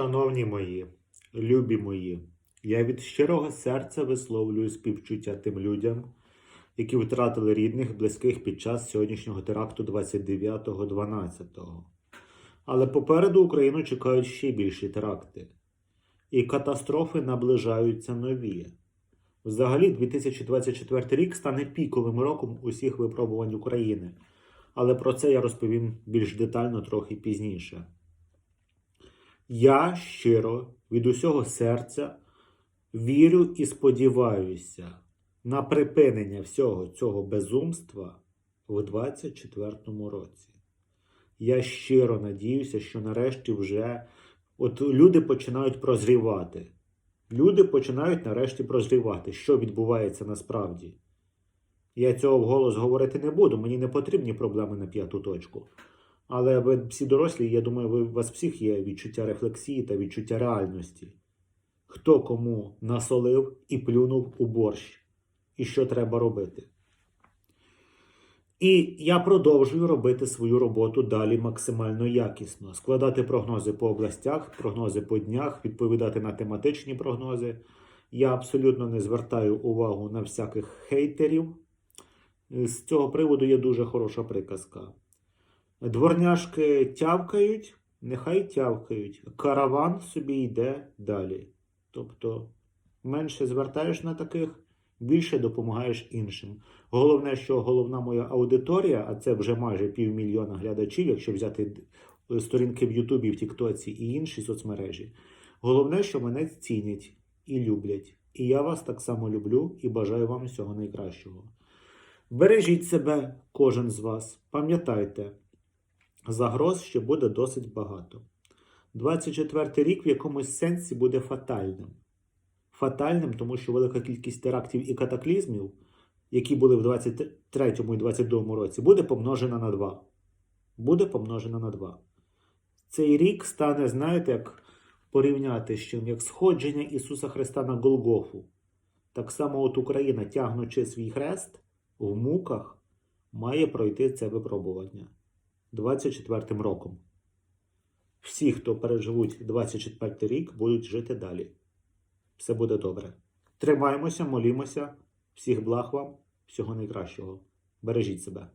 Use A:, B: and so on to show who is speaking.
A: Шановні мої, любі мої, я від щирого серця висловлюю співчуття тим людям, які втратили рідних, близьких під час сьогоднішнього теракту 29.12. Але попереду Україну чекають ще більші теракти. І катастрофи наближаються нові. Взагалі, 2024 рік стане піковим роком усіх випробувань України. Але про це я розповім більш детально трохи пізніше. Я щиро від усього серця вірю і сподіваюся на припинення всього цього безумства в 2024 році. Я щиро надіюся, що нарешті вже от люди починають прозрівати. Люди починають нарешті прозрівати, що відбувається насправді. Я цього вголос говорити не буду, мені не потрібні проблеми на п'яту точку. Але ви всі дорослі, я думаю, ви, у вас всіх є відчуття рефлексії та відчуття реальності. Хто кому насолив і плюнув у борщ, і що треба робити. І я продовжую робити свою роботу далі максимально якісно, складати прогнози по областях, прогнози по днях, відповідати на тематичні прогнози. Я абсолютно не звертаю увагу на всяких хейтерів. З цього приводу є дуже хороша приказка. Дворняшки тявкають, нехай тявкають. Караван собі йде далі. Тобто менше звертаєш на таких, більше допомагаєш іншим. Головне, що головна моя аудиторія, а це вже майже півмільйона глядачів, якщо взяти сторінки в Ютубі, в Тіктоці і інші соцмережі. Головне, що мене цінять і люблять. І я вас так само люблю і бажаю вам всього найкращого. Бережіть себе, кожен з вас. Пам'ятайте, загроз ще буде досить багато. 24 рік в якомусь сенсі буде фатальним. Фатальним, тому що велика кількість терактів і катаклізмів, які були в 23 і 22 році, буде помножена на 2. Буде помножена на 2. Цей рік стане, знаєте, як порівняти з чим, як сходження Ісуса Христа на Голгофу. Так само от Україна, тягнучи свій хрест в муках, має пройти це випробування 24 роком. Всі, хто переживуть 24 рік, будуть жити далі. Все буде добре. Тримаємося, молімося. Всіх благ вам, всього найкращого. Бережіть себе.